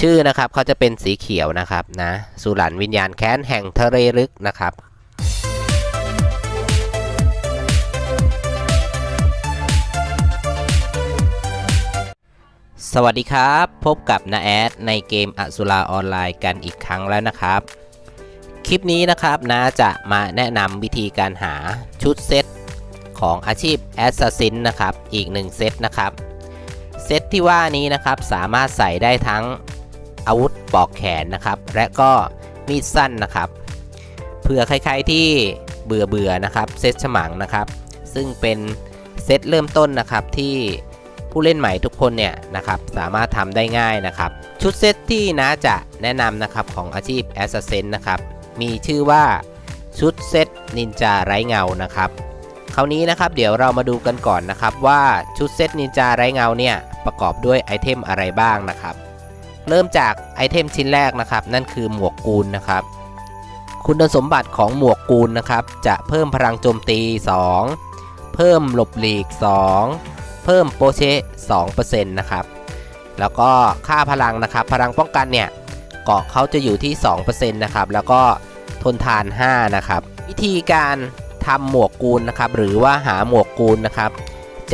ชื่อนะครับเขาจะเป็นสีเขียวนะครับนะสุรันวิญญาณแค้นแห่งทะเลลึกนะครับสวัสดีครับ พบกับนาแอดในเกมอสุราออนไลน์กันอีกครั้งแล้วนะครับ คลิปนี้นะครับนาจะมาแนะนำวิธีการหาชุดเซตของอาชีพแอสซัสซินนะครับ อีกหนึ่งเซตนะครับ เซตที่ว่านี้นะครับสามารถใส่ได้ทั้ง ปอกแขนนะครับ และก็มีดสั้นนะครับ เผื่อใครๆที่เบื่อเบื่อนะครับเซตฉมังนะครับ ซึ่งเป็นเซตเริ่มต้นนะครับที่ผู้เล่นใหม่ทุกคนเนี่ยนะครับสามารถทำได้ง่ายนะครับ ชุดเซตที่น้าจะแนะนำนะครับของอาชีพแอสซัสซินนะครับมีชื่อว่าชุดเซตนินจาไร้เงานะครับคราวนี้นะครับเดี๋ยวเรามาดูกันก่อนนะครับว่าชุดเซตนินจาไร้เงาเนี่ยประกอบด้วยไอเทมอะไรบ้างนะครับ เริ่มจากไอเทมชิ้นแรกนะครับ นั่นคือหมวกกูลนะครับ คุณสมบัติของหมวกกูลนะครับ จะเพิ่มพลังโจมตี 2 เพิ่มหลบหลีก 2 เพิ่มโปเช2%นะครับ แล้วก็ค่าพลังนะครับ พลังป้องกันเนี่ยเกาะเขาจะอยู่ที่ 2%นะครับ แล้วก็ทนทาน 5 นะครับ วิธีการทำหมวกกูลนะครับ หรือว่าหาหมวกกูลนะครับ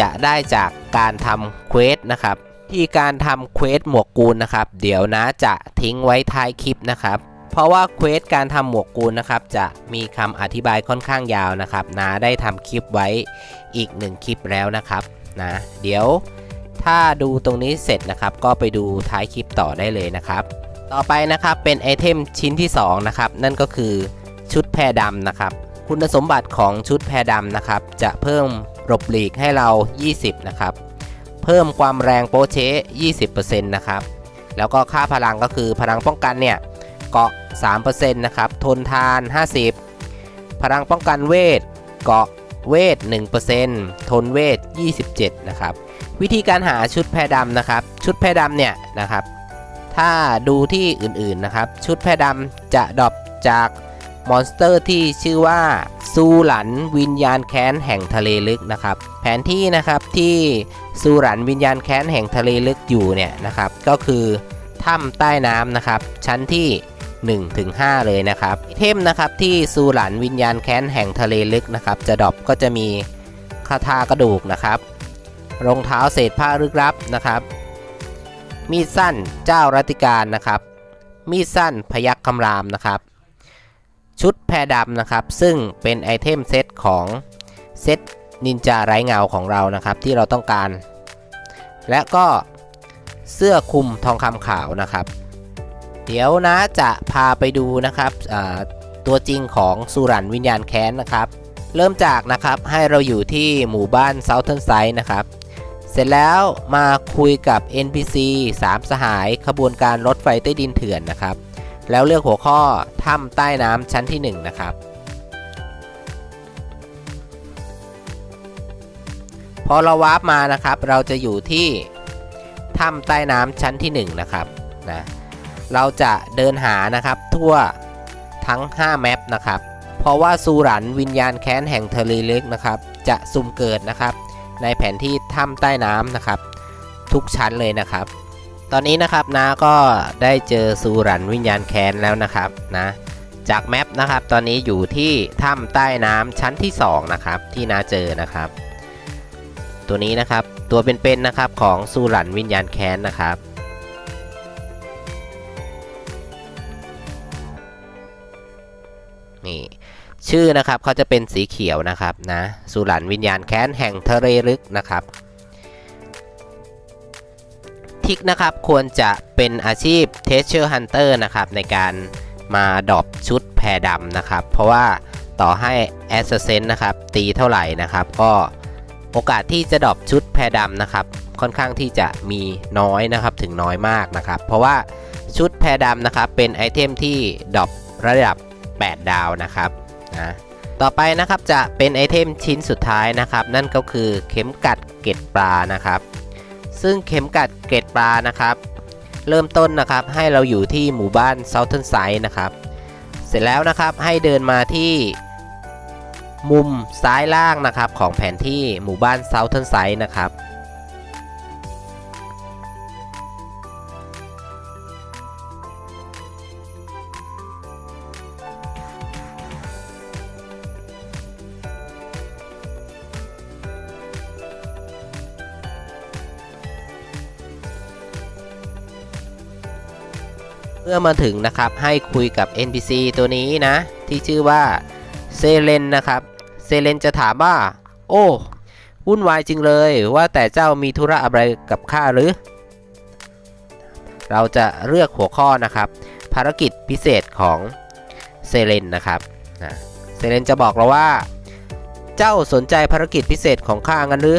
จะได้จากการทำเควสนะครับ ที่การทำเควสหมวกกูลนะครับ เดี๋ยวนะจะทิ้งไว้ท้ายคลิปนะครับ เพราะว่าเควสการทำหมวกกูลนะครับ จะมีคำอธิบายค่อนข้างยาวนะครับนะได้ทำคลิปไว้อีกหนึ่งคลิปแล้วนะครับนะเดี๋ยวถ้าดูตรงนี้เสร็จนะครับ ก็ไปดูท้ายคลิปต่อได้เลยนะครับ ต่อไปนะครับเป็นไอเทมชิ้นที่สองนะครับนั่นก็คือชุดแพรดำนะครับ คุณสมบัติของชุดแพรดำนะครับ จะเพิ่มหลบหลีกให้เรา 20 นะครับ เพิ่มความแรงโปเช20%นะครับ แล้วก็ค่าพลังก็คือพลังป้องกันเนี่ยเกาะ 3%นะครับ ทนทาน 50 พลังป้องกันเวท เกาะเวท 1%ทนเวท 27 นะครับ วิธีการหาชุดแพรดำนะครับ ชุดแพรดำเนี่ยนะครับ ถ้าดูที่อื่นๆนะครับ ชุดแพรดำจะดรอปจากมอนสเตอร์ที่ชื่อว่า ซูหลันวิญญาณแค้นแห่งทะเลลึกนะครับ แผนที่นะครับที่ซูหลันวิญญาณแค้นแห่งทะเลลึกอยู่เนี่ยนะครับ ก็คือถ้ำใต้น้ำนะครับ ชั้นที่1ถึง5เลยนะครับเทมนะครับที่ซูหลันวิญญาณแค้นแห่งทะเลลึกนะครับ จะดรอปก็จะมีคาถากระดูกนะครับรองเท้าเศษผ้าลึกลับนะครับ มีดสั้นเจ้ารัติการนะครับ มีดสั้นพยักคำรามนะครับ ชุดแพรดำนะครับ ซึ่งเป็นไอเทมเซตของเซตนินจาไร้เงาของเรานะครับ ที่เราต้องการ และก็เสื้อคลุมทองคำขาวนะครับ เดี๋ยวนะจะพาไปดูนะครับตัวจริงของสุรันวิญญาณแค้นนะครับ เริ่มจากนะครับให้เราอยู่ที่หมู่บ้านเซาเทิร์นไซด์นะครับ เสร็จแล้วมาคุยกับ NPC 3 สหายขบวนการรถไฟใต้ดินเถื่อนนะครับ แล้วเลือกหัวข้อถ้ำใต้น้ำชั้นที่ 1 นะครับ พอเราวาร์ปมานะครับ เราจะอยู่ที่ถ้ำใต้น้ำชั้นที่ 1 นะครับนะเราจะเดินหานะครับทั่วทั้ง 5 แมปนะครับ เพราะว่าซูรันวิญญาณแค้นแห่งทะเลลึกนะครับ จะสุ่มเกิดนะครับ ในแผนที่ถ้ำใต้น้ำนะครับ ทุกชั้นเลยนะครับ ตอนนี้นะครับนะก็ได้เจอซูรันวิญญาณแค้นแล้วนะครับนะจากแมปนะครับตอนนี้อยู่ที่ถ้ำใต้น้ำชั้นที่ 2 นะครับที่นาเจอนะครับ ตัวนี้นะครับตัวเป็นๆนะครับของซูรันวิญญาณแค้นนะครับนี่ชื่อนะครับเขาจะเป็นสีเขียวนะครับนะสุรันวิญญาณแค้นแห่งทะเลลึกนะครับ ทิกนะครับควรจะเป็นอาชีพ Treasure Hunter นะครับในการมาดอปชุดแพรดำนะครับ เพราะว่าต่อให้ Assassin นะครับตีเท่าไหร่นะครับ ก็โอกาสที่จะดอปชุดแพรดำนะครับ ค่อนข้างที่จะมีน้อยนะครับถึงน้อยมากนะครับ เพราะว่าชุดแพรดำนะครับเป็นไอเทมที่ดอประดับ 8 ดาวนะครับนะต่อไปนะครับจะเป็นไอเทมชิ้นสุดท้ายนะครับ นั่นก็คือเข็มกัดเกล็ดปลานะครับ ซึ่งเข็มกัดเกร็ดปลานะครับ เริ่มต้นนะครับให้เราอยู่ที่หมู่บ้าน Southern Side นะครับ เสร็จแล้วนะครับให้เดินมาที่มุมซ้ายล่างนะครับของแผนที่หมู่บ้าน Southern Side นะครับ เมื่อมาถึงนะครับให้คุยกับ NPC ตัวนี้นะ ที่ชื่อว่าเซเลนนะครับ เซเลนจะถามว่า โอ้วุ่นวายจริงเลยว่าแต่เจ้ามีธุระอะไรกับข้าหรือ เราจะเลือกหัวข้อนะครับ ภารกิจพิเศษของเซเลนนะครับนะเซเลนจะบอกเราว่า เจ้าสนใจภารกิจพิเศษของข้างั้นหรือ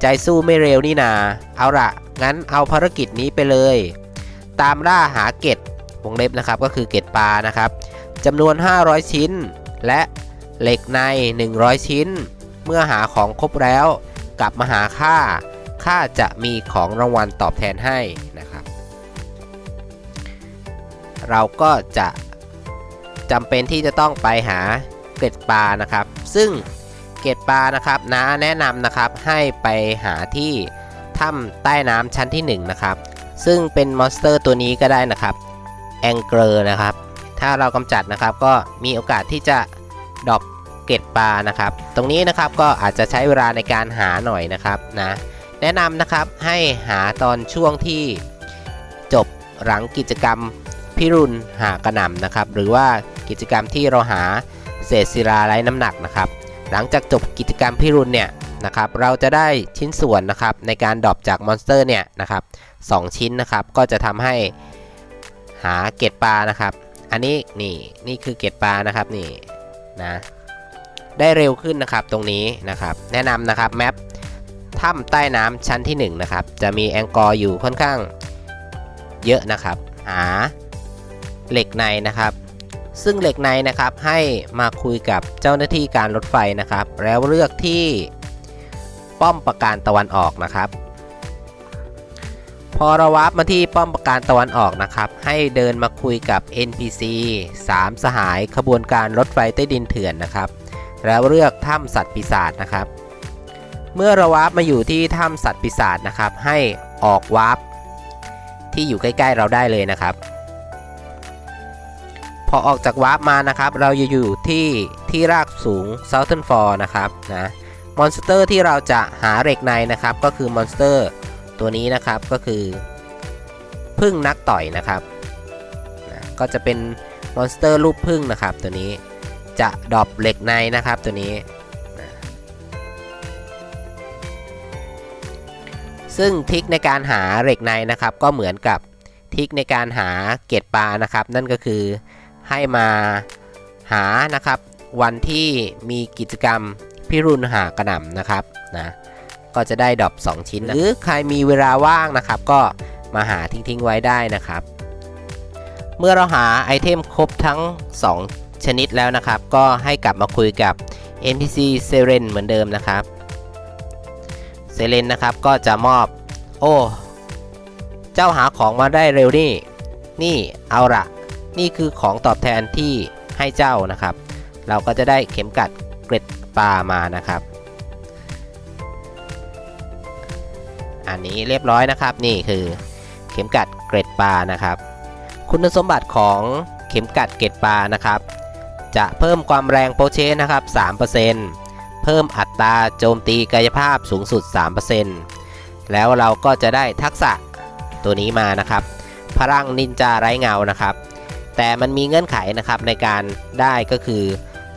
ใจสู้ไม่เร็วนี่นา เอาละงั้นเอาภารกิจนี้ไปเลย ตามล่าหาเกต วงเล็บนะครับก็คือเกตปลานะครับจำนวน 500 ชิ้น และเหล็กใน 100 ชิ้น เมื่อหาของครบแล้ว กลับมาหาข้าข้าจะมีของรางวัลตอบแทนให้นะครับ เราก็จะจำเป็นที่จะต้องไปหาเกล็ดปลานะครับ ซึ่งเกล็ดปลานะครับน้าแนะนำนะครับให้ไปหาที่ถ้ำใต้น้ำชั้นที่1นะครับซึ่งเป็นมอนสเตอร์ตัวนี้ก็ได้นะครับ แองเกอร์นะครับ ถ้าเรากำจัดนะครับก็มีโอกาสที่จะดรอปเกล็ดปลานะครับ ตรงนี้นะครับก็อาจจะใช้เวลาในการหาหน่อยนะครับนะแนะนำนะครับให้หาตอนช่วงที่จบหลังกิจกรรมพิรุณหากระหน่ำนะครับ หรือว่ากิจกรรมที่เราหาเศษศิลาไร้น้ำหนักนะครับ หลังจากจบกิจกรรมพิรุณเนี่ยนะครับ เราจะได้ชิ้นส่วนนะครับในการดรอปจากมอนสเตอร์เนี่ยนะครับสองชิ้นนะครับก็จะทำให้ หาเกล็ดปลานะครับ อันนี้นี่นี่คือเกล็ดปลานะครับนี่นะได้เร็วขึ้นนะครับตรงนี้นะครับแนะนำนะครับแมปถ้ำใต้น้ำชั้นที่1นะครับจะมีแองกอร์อยู่ค่อนข้างเยอะนะครับ หาเหล็กในนะครับ ซึ่งเหล็กในนะครับให้มาคุยกับเจ้าหน้าที่การรถไฟนะครับ แล้วเลือกที่ป้อมปราการตะวันออกนะครับ อเราวาร์ปมาที่ป้อมปราการตะวันออกนะครับ ให้เดินมาคุยกับ NPC 3 สหายขบวนการรถไฟใต้ดินเถื่อนนะครับ แล้วเลือกถ้ำสัตว์ปีศาจนะครับ เมื่อเราวาร์ปมาอยู่ที่ถ้ำสัตว์ปีศาจนะครับ ให้ออกวาร์ปที่อยู่ใกล้ ๆ เราได้เลยนะครับ พอออกจากวาร์ปมานะครับ เราจะอยู่ที่ที่รากสูง Southern Fall นะครับนะมอนสเตอร์ที่เราจะหาเหล็กในนะครับ ก็คือมอนสเตอร์ ตัวนี้นะครับก็คือพึ่งนักต่อยนะครับนะก็จะเป็นมอนสเตอร์รูปพึ่งนะครับตัวนี้จะดรอปเหล็กในนะครับตัวนี้นะซึ่งทิกในการหาเหล็กในนะครับก็เหมือนกับทิกในการหาเกล็ดปลานะครับ นั่นก็คือให้มาหานะครับวันที่มีกิจกรรมพิรุณหากระหน่ำนะครับนะ ก็จะได้ดรอป2ชิ้น หรือใครมีเวลาว่างนะครับ ก็มาหาทิ้งๆไว้ได้นะครับ เมื่อเราหาไอเทมครบทั้ง 2 ชนิดแล้วนะครับ ก็ให้กลับมาคุยกับ NPC เซเรนเหมือนเดิมนะครับเซเรนนะครับก็จะมอบ โอ้ เจ้าหาของมาได้เร็วนี่ นี่เอาละนี่คือของตอบแทนที่ให้เจ้านะครับ เราก็จะได้เข็มกัดเกร็ดปลามานะครับ อันนี้เรียบร้อยนะครับ นี่คือเข็มกัดเกร็ดปลานะครับ คุณสมบัติของเข็มกัดเกร็ดปลานะครับ จะเพิ่มความแรงโปรเชสนะครับ 3%เพิ่มอัตราโจมตีกายภาพสูงสุด 3%แล้วเราก็จะได้ทักษะตัวนี้มานะครับ พลังนินจาไร้เงานะครับ แต่มันมีเงื่อนไขนะครับในการได้ก็คือ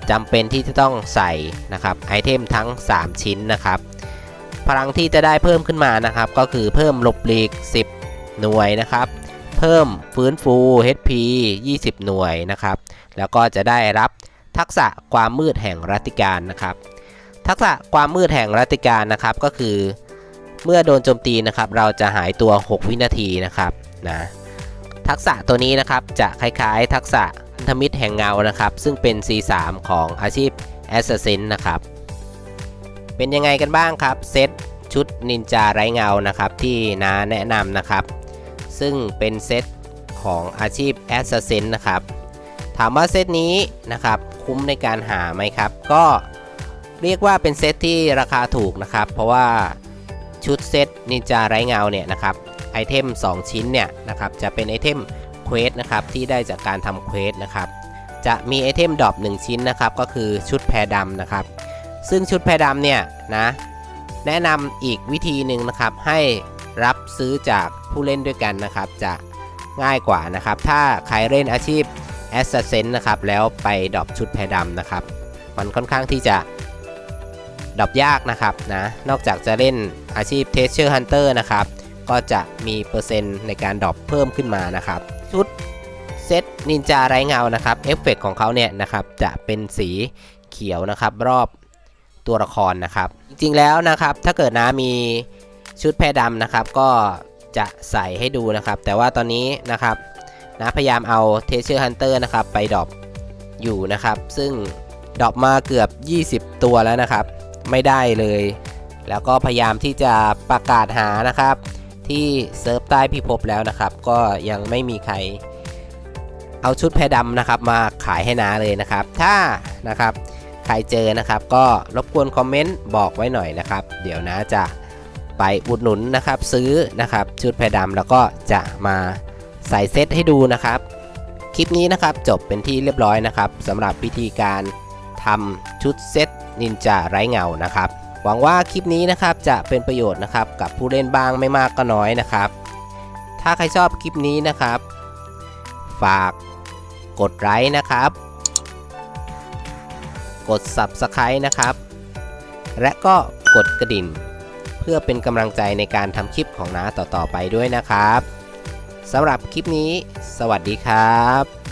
จำเป็นที่จะต้องใส่นะครับไอเทมทั้ง 3 ชิ้นนะครับ พลังที่จะได้เพิ่มขึ้นมานะครับ ก็คือเพิ่มหลบหลีก 10 หน่วยนะครับ เพิ่มฟื้นฟู HP 20 หน่วยนะครับ แล้วก็จะได้รับทักษะความมืดแห่งรัติการนะครับ ทักษะความมืดแห่งรัตติการนะครับก็คือ เมื่อโดนโจมตีนะครับ เราจะหายตัว 6 วินาทีนะครับนะทักษะตัวนี้นะครับจะคล้ายๆ ทักษะพันธมิตรแห่งเงานะครับ ซึ่งเป็น C3 ของอาชีพ Assassin นะครับ เป็นยังไงกันบ้างครับเซตชุดนินจาไร้เงานะครับที่น้าแนะนำนะครับ ซึ่งเป็นเซตของอาชีพ Assassin นะครับ ถามว่าเซตนี้นะครับคุ้มในการหาไหมครับ ก็เรียกว่าเป็นเซตที่ราคาถูกนะครับ เพราะว่าชุดเซตนินจาไร้เงาเนี่ยนะครับไอเทม 2 ชิ้นเนี่ยนะครับจะเป็นไอเทมเควสนะครับที่ได้จากการทำเควสนะครับจะมีไอเทมดรอป1ชิ้นนะครับก็คือชุดแพรดำนะครับ ซึ่งชุดแพรดำเนี่ยนะแนะนำอีกวิธีหนึ่งนะครับ ให้รับซื้อจากผู้เล่นด้วยกันนะครับ จะง่ายกว่านะครับ ถ้าใครเล่นอาชีพ a s s a s s i n นะครับ แล้วไปดรอปชุดแพรดำนะครับ มันค่อนข้างที่จะดรอปยากนะครับนะ นอกจากจะเล่นอาชีพ t e a s u r e Hunter นะครับ ก็จะมีเปอร์เซ็นต์ในการดรอปเพิ่มขึ้นมานะครับ ชุดเซตนินจาไร้เงานะครับ เอฟเฟกของเขาเนี่ยนะครับ จะเป็นสีเขียวนะครับ รอบ ตัวละครนะครับ จริงๆแล้วนะครับ ถ้าเกิดนะมีชุดแพรดำนะครับ ก็จะใส่ให้ดูนะครับ แต่ว่าตอนนี้นะครับนะพยายามเอาเทเชอร์ฮันเตอร์นะครับไปดรอปอยู่นะครับ ซึ่งดรอปมาเกือบ 20 ตัวแล้วนะครับ ไม่ได้เลย แล้วก็พยายามที่จะประกาศหานะครับ ที่เซิร์ฟใต้พิภพแล้วนะครับ ก็ยังไม่มีใครเอาชุดแพรดำนะครับมาขายให้นาเลยนะครับ ถ้านะครับ ใครเจอนะครับ ก็รบกวนคอมเมนต์บอกไว้หน่อยนะครับ เดี๋ยวนะจะไปอุดหนุนนะครับซื้อนะครับชุดแพรดำแล้วก็จะมาใส่เซตให้ดูนะครับ คลิปนี้นะครับจบเป็นที่เรียบร้อยนะครับสำหรับวิธีการทำชุดเซตนินจาไร้เงานะครับ หวังว่าคลิปนี้นะครับจะเป็นประโยชน์นะครับกับผู้เล่นบ้างไม่มากก็น้อยนะครับ ถ้าใครชอบคลิปนี้นะครับ ฝากกดไลค์นะครับ กด Subscribe นะครับ และก็กดกระดิ่ง เพื่อเป็นกำลังใจในการทำคลิปของน้าต่อๆไปด้วยนะครับสำหรับคลิปนี้ สวัสดีครับ